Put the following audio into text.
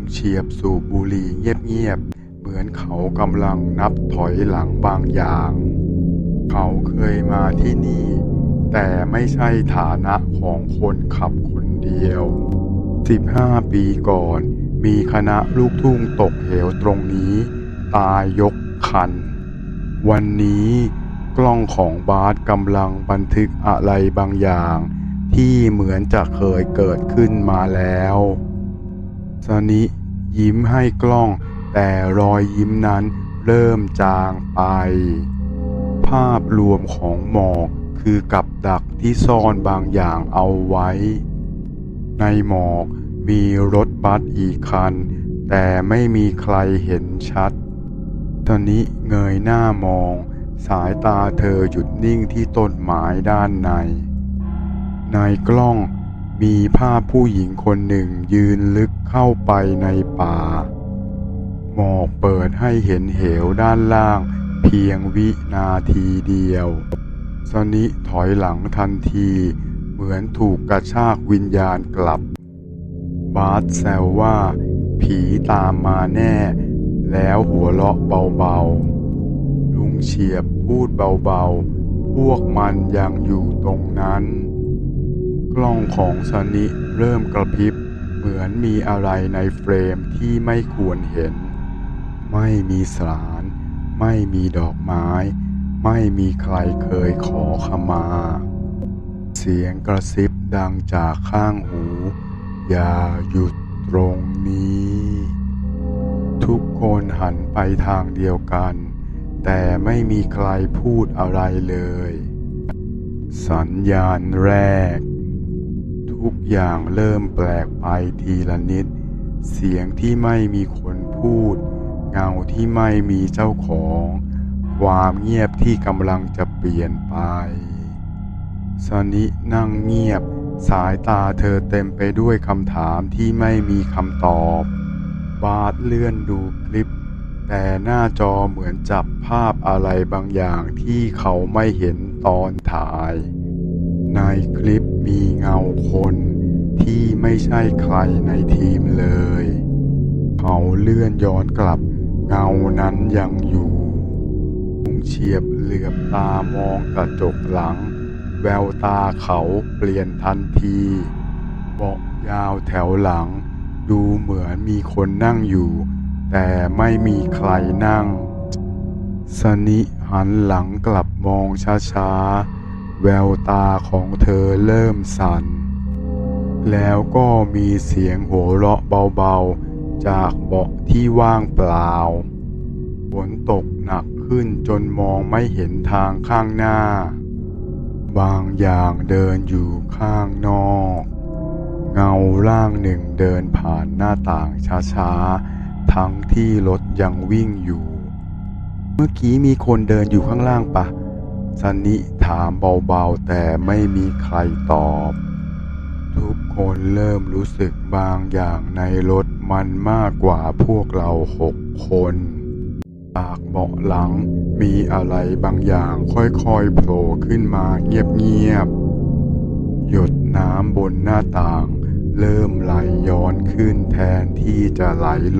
งเฉียบสูบบุหรี่เงียบๆ เหมือนเขากำลังนับถอยหลังบางอย่าง เขาเคยมาที่นี่ แต่ไม่ใช่ฐานะของคนขับคนเดียว 15 ปีก่อน มีคณะลูกทุ่งตกเหวตรงนี้ ตายยกคัน วันนี้กล้องของบาสกำลังบันทึกอะไรบางอย่าง ที่เหมือนจะเคยเกิดขึ้นมาแล้ว นิยิ้มให้กล้อง แต่รอยยิ้มนั้นเริ่มจางไป ภาพรวมของหมอกคือกับดักที่ซ่อนบางอย่างเอาไว้ ในหมอกมีรถบัสอีกคัน แต่ไม่มีใครเห็นชัดตอนนี้เงยหน้ามอง สายตาเธอหยุดนิ่งที่ต้นไม้ด้านใน ในกล้อง มีภาพผู้หญิงคนหนึ่งยืนลึกเข้าไปในป่า หมอกเปิดให้เห็นเหวด้านล่าง เพียงวินาทีเดียว สนิถอยหลังทันที เหมือนถูกกระชากวิญญาณกลับ บาสแซวว่า ผีตามมาแน่ แล้วหัวเราะเบาๆ ลุงเฉียบพูดเบาๆ พวกมันยังอยู่ตรงนั้น กล้องของสนิเริ่มกระพริบ เหมือนมีอะไรในเฟรมที่ไม่ควรเห็น ไม่มีสาร ไม่มีดอกไม้ ไม่มีใครเคยขอขมา เสียงกระซิบดังจากข้างหู อย่าหยุดตรงนี้ ทุกคนหันไปทางเดียวกัน แต่ไม่มีใครพูดอะไรเลย สัญญาณแรก ทุกอย่างเริ่มแปลกไปทีละนิด เสียงที่ไม่มีคนพูด เงาที่ไม่มีเจ้าของ ความเงียบที่กำลังจะเปลี่ยนไป สนินั่งเงียบ สายตาเธอเต็มไปด้วยคำถามที่ไม่มีคำตอบ บาสเลื่อนดูคลิป แต่หน้าจอเหมือนจับภาพอะไรบางอย่างที่เขาไม่เห็นตอนถ่าย ในคลิปมีเงาคนที่ไม่ใช่ใครในทีมเลย เขาเลื่อนย้อนกลับ เงานั้นยังอยู่ลุงเฉียบเหลือบตามองกระจกหลัง แววตาเขาเปลี่ยนทันทีเบาะยาวแถวหลัง ดูเหมือนมีคนนั่งอยู่ แต่ไม่มีใครนั่ง สนิหันหลังกลับมองช้าๆ แววตาของเธอเริ่มสั่น แล้วก็มีเสียงหัวเราะเบาๆ จากเบาะที่ว่างเปล่า ฝนตกหนักขึ้นจนมองไม่เห็นทางข้างหน้า บางอย่างเดินอยู่ข้างนอก เงาร่างหนึ่งเดินผ่านหน้าต่างช้าๆ ทั้งที่รถยังวิ่งอยู่ เมื่อกี้มีคนเดินอยู่ข้างล่างปะ ซันนิถามเบาๆ แต่ไม่มีใครตอบ ทุกคนเริ่มรู้สึกบางอย่างในรถมันมากกว่าพวกเราหกคนจากเบาะหลังมีอะไรบางอย่างค่อยๆโผล่ขึ้นมาเงียบๆ หยดน้ำบนหน้าต่าง เริ่มไหลย้อนขึ้นแทนที่จะไหลลง